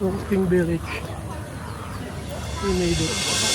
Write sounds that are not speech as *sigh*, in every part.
Walking Village. We made.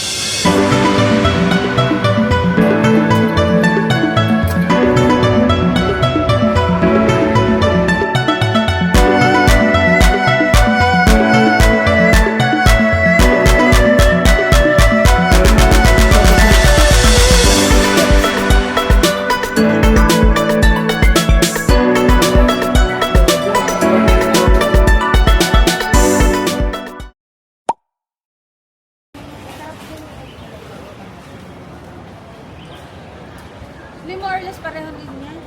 Hindi more or less pareho din yan.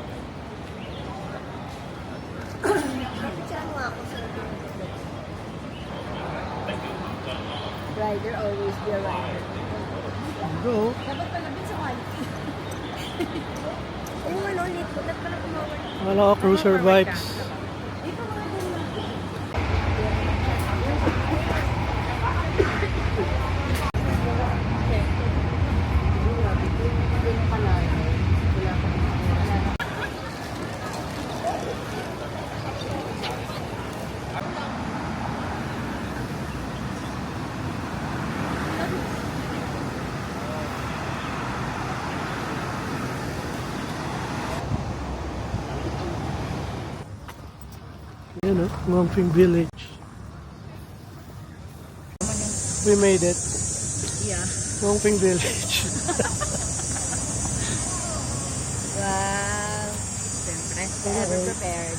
Rider always be a rider. Go. Dapat pala din sa quality. *laughs* Ayun ano, ulit. Ba't pala kumawal? Wala cruiser bikes. Walking Village. We made it. Yeah. Walking Village. *laughs* Wow. Siyempre. Ever prepared.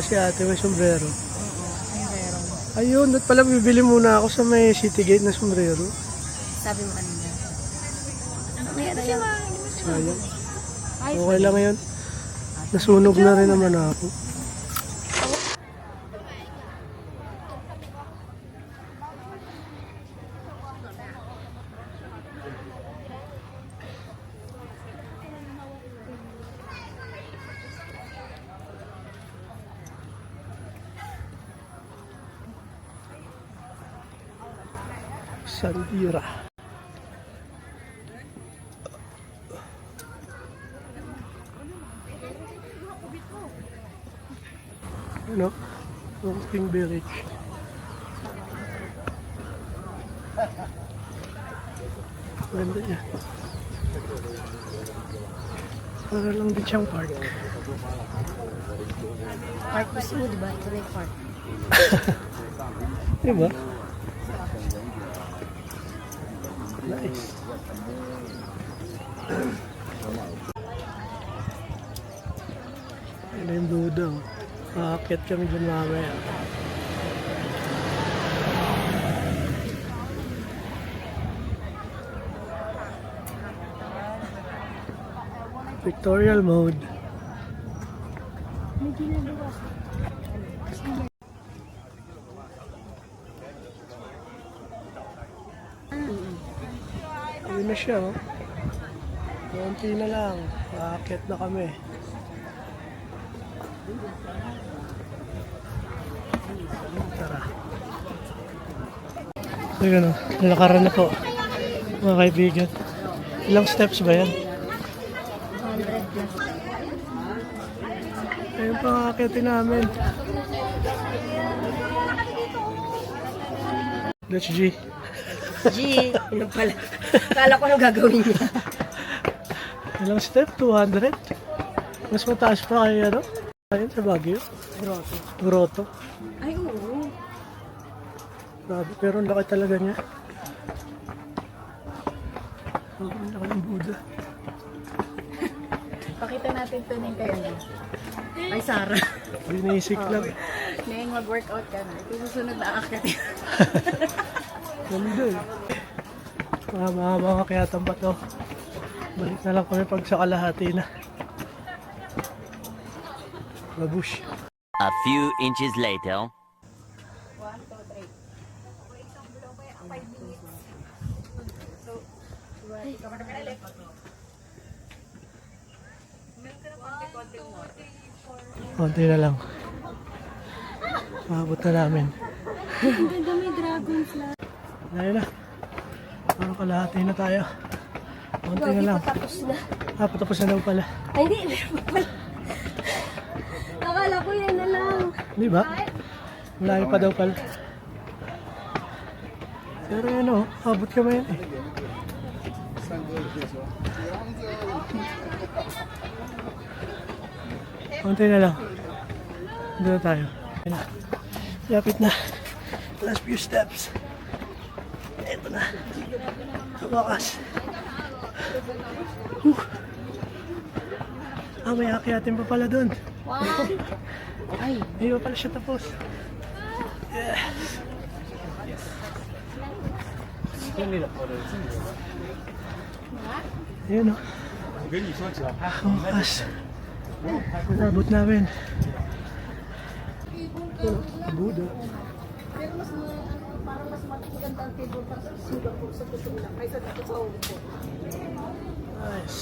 Kasi ate may sombrero. Meron. Ayun, at pala bibili muna ako sa may city gate na sombrero. Sabi mo kanina. May ano yan? Sayang. Okay lang yun. Nasunog na rin naman ako. Sandira. Ano? Walking Village. Ganda niya. Para lang din siyang park. Park gusto mo, di ba? Ito na yung park. *laughs* Diba? Nice. Ano yung oh. Aakyat kami dyan mamaya. Pictorial mode. Ayun na siya, oh. Konti na lang. Aakyat na kami. Tara. Ayun, oh. Nalakaran na po. Mga kaibigan. Ilang steps ba yan? 200 plus. Ayun pa ang aakyatin namin. That's G. G, ano pala? Kala ko ano gagawin niya. Ilang step? 200? Mas mataas pa kaya ano? Ayun sa Baguio. Grotto. Grotto. Ay, oo. Grabe, pero ang laki talaga niya. Oh, ang laki ng Buddha. *laughs* Pakita natin ito na kay ano. Ay, Sarah. Binisik lang. Ngayon mag-workout ka na. Ito susunod na akit. *laughs* Ganda eh. Mga mahaba kaya tamba to. Balik na lang kami pag sa kalahati na. Babush. A few inches later. Konti na lang. Maabot na namin. Ang ganda may dragonfly. Ayun na. Parang kalahati na tayo. Konti na lang. Tapos na. Ah, patapos na daw pala. Ay, hindi. Meron pa pala. Akala ko yan na lang. Di ba? Malayo pa daw pala. Pero yun o, abot ka yan eh. Konti na lang. Doon tayo. Na. Lapit na. Last few steps. Ito na. Tumakas. Whew. Ah, may akyatin pa pala doon. Wow! *laughs* Ay, Hindi pa pala siya tapos. Yes. Ayun o. Tumakas. Nabot namin. Budo. pero mas ma, ano, parang mas maganda ang table para sa Singapore sa totoo lang kaysa dito sa Hong Kong. Nice.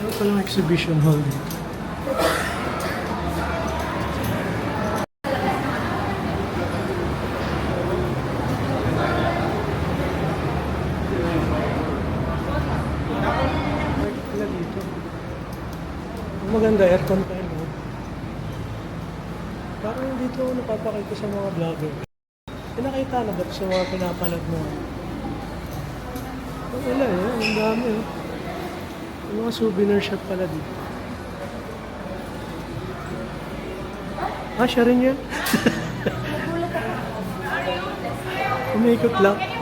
Ano palang exhibition hall dito? Park pala dito. Ang maganda, aircon pa yun. oh. Parang dito ako napapakita sa mga vlogger. Pinakita na ba sa mga pinapanood mo? Oh, wala eh. Ang dami eh. May mga souvenir shop pala dito. Ah, siya rin yan. *laughs* Umikot lang.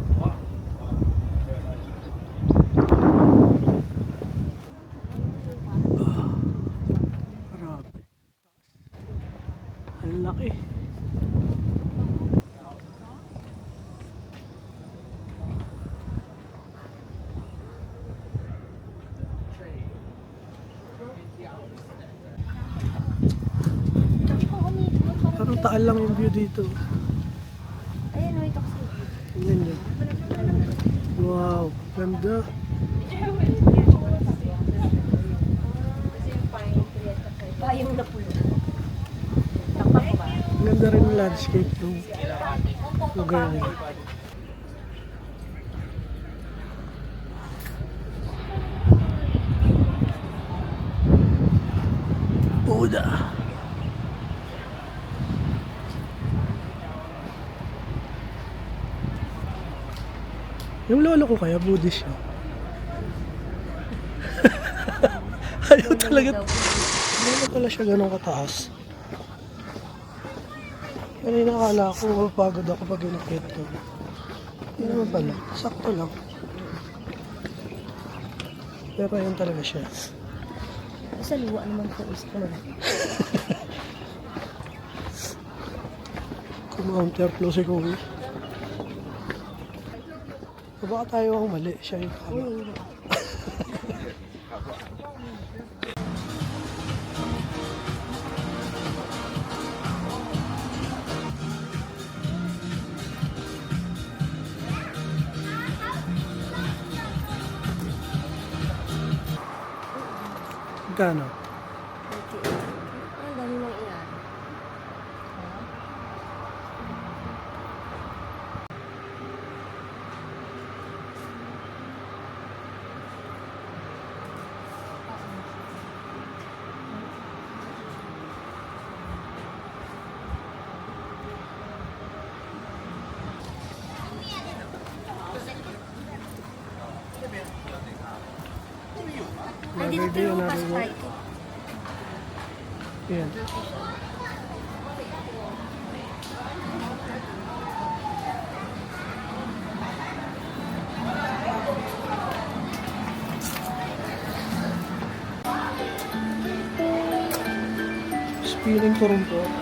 Taal lang yung view dito. Ayan, ako sa Tingnan nyo. Wow, ganda. Payong na pulo. Ganda rin yung landscape ng lugar na yun. Yung lolo ko kaya Buddhist siya. *laughs* Ayaw talaga. Hindi pala siya ganun kataas. Kanina akala ko mapagod ako pag inakit ko. Hindi naman pala. Sakto lang. Pero yun talaga siya. Sa luwa naman ko is ko naman. Kumounter flow si Kuya. O yung tama. Magkano? Ay, dito Another day, tinong another pasok work. ito. Yan. Spinning ko rin po.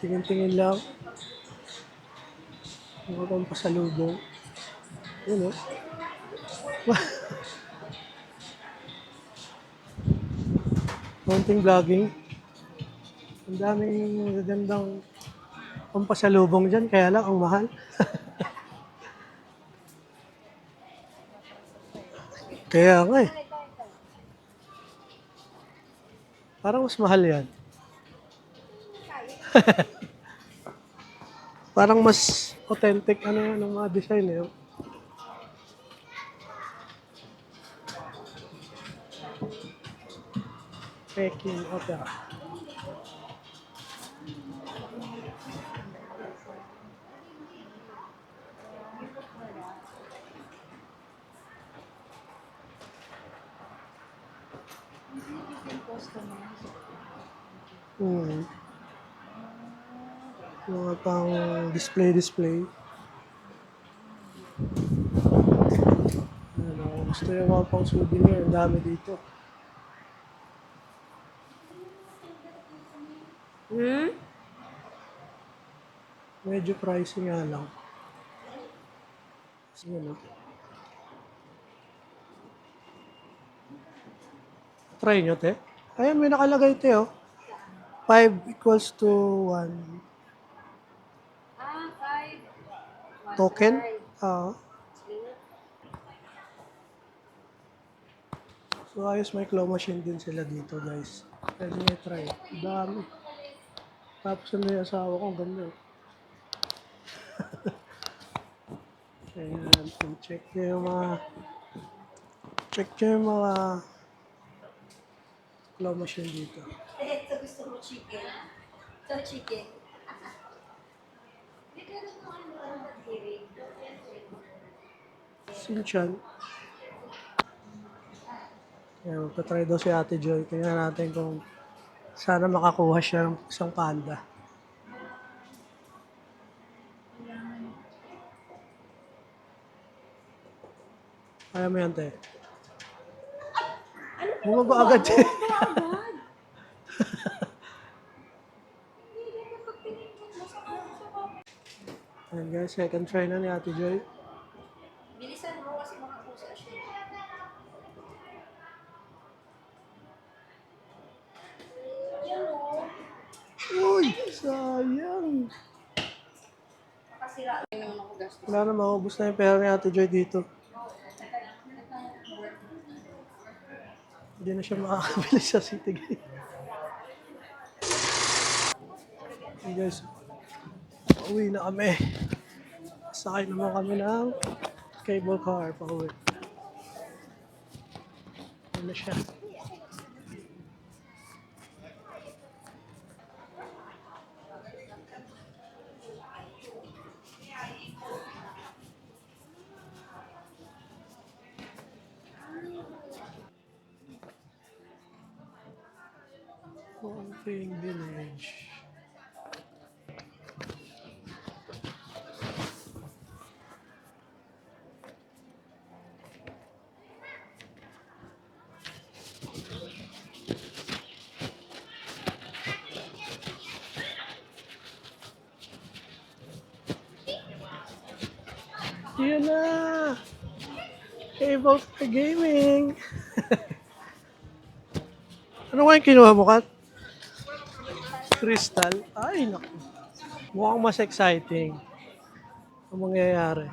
Tingin-tingin lang. Mga pang pasalubong. Yun oh. *laughs* Konting vlogging. Ang daming magagandang pampasalubong dyan, kaya lang ang mahal. *laughs* kaya nga eh. Parang mas mahal yan. *laughs* Parang mas authentic ano yan, ng mga design eh. Peking Opera. Hmm. Mga pang display-display. Ano, gusto yung mga pang souvenir. Ang dami dito. Hmm? Medyo pricey nga lang. Kasi ano. Try nyo, te. Ayan, may nakalagay, te, oh. 5 equals to 1 Ah, five. Token. Ah. so, ayos may claw machine din sila dito, guys. Pwede nyo try. Dami. Tapos ano yung asawa ko, ganda. *laughs* Ayan, check nyo yung mga check nyo yung mga claw machine dito. Ito gusto mo chicken. Ito chicken. Sinchan. Ayan, magpatry daw si Ate Joy. Tingnan natin kung sana makakuha siya ng isang panda. Kaya mo yan, te. Bumaba agad, te. *laughs* Ayan guys, second try na ni Ate Joy. Bilisan mo kasi makakusa siya. Uy, sayang. Kasira naman ako gastos. Wala na, maubos na yung pera ni Ate Joy dito. Hindi na siya makakabili sa City Gate. Hey guys, uwi na kami. Sakay naman kami ng cable car pa uwi. Ano siya? Camping Village. Yun na! Cable for gaming! *laughs* ano nga yung kinuha mo, Kat? Crystal? Ay, naku. Mukhang mas exciting ang mangyayari.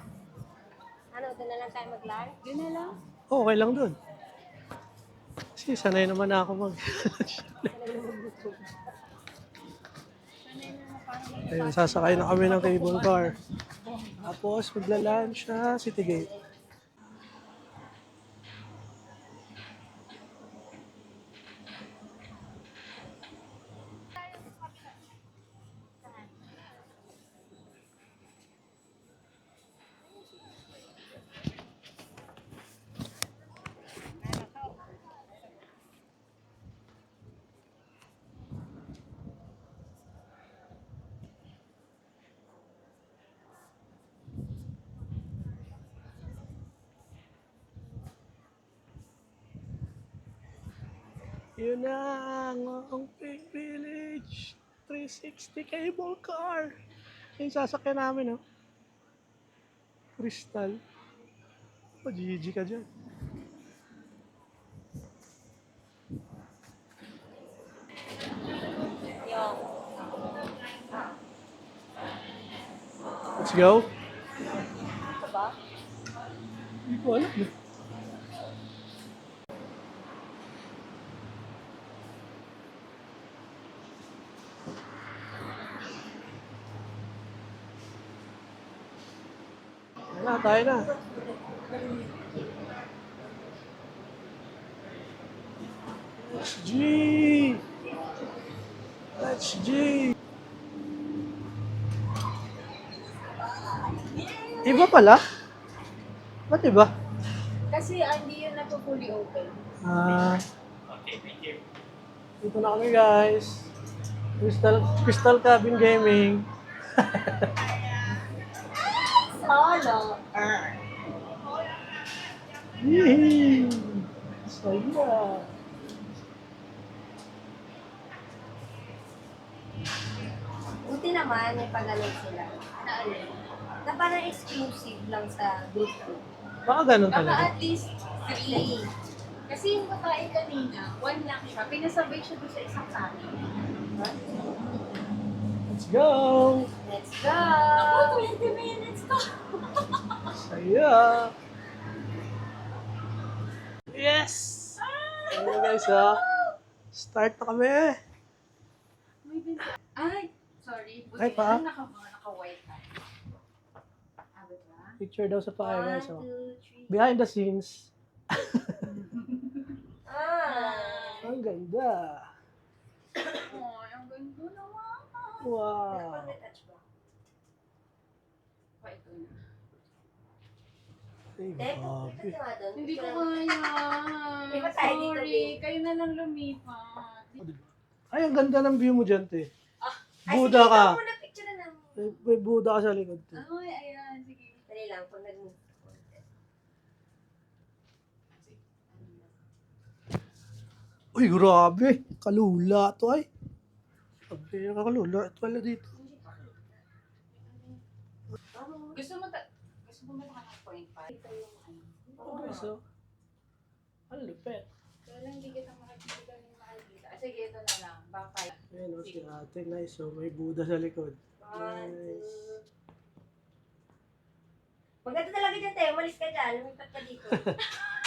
Ano, doon na lang tayo mag-live? Doon na lang. Oh, okay lang dun. Kasi sanay naman ako mag... Ayun, sasakay na kami ng cable car. Tapos, magla-lunch sa City Gate. Yun na ang Pig Village 360 cable car. Yung sasakyan namin, oh. Crystal. O, GG ka dyan. Let's go. Ito ba? Hindi ko alam. Wala, tayo na. Let's G! Let's G! Iba pala? Ba't iba? Kasi hindi yun na fully open. Ah. Dito na kami guys. Crystal Crystal Cabin Gaming. *laughs* Solo. Yee! Saya. Buti naman, may pag-alog sila. Na alin? Na parang exclusive lang sa group ko. Baka ganun Baka talaga. at least three. Kasi yung babae kanina, one lang siya. Pinasabay siya doon sa isang family. Let's go! Let's go! Ako, 20 minutes to. Saya! Yes! Ayun guys ha. Start na kami. May bin- Ay, sorry. Buti Ay, pa? na naka, naka-white na. Ba? Picture daw sa pahay One, guys. Oh. two, three. Behind the scenes. Ah! Ang ganda. Oh, ang ganda naman. Wow ba? Pa, ito na. Ay, ito nga doon. Hindi ko kaya. *laughs* Iba tayo dito, Sorry, kayo na lang lumipat. Ay, ang ganda ng view mo dyan, te. Ay, Buda sige, ka. ikaw muna picture na lang. May, may Buda ka sa likod, te. Ay, ayan, sige. Dali lang, pag nag Uy, grabe. Kalula to ay. Sabi ka kalula. Ito pala dito. Gusto mo ta... Gusto mo ba ng point five? Ito yung ano. Okay, so. Ang lupet. Lang hindi kita makikita ng makikita. Ah, sige, ito na lang. Baka. Ayan o, si ate. Nice. So, may Buda sa likod. One, Nice. two. Maganda talaga dyan, Teo. Umalis ka dyan. Lumipat ka dito. *laughs*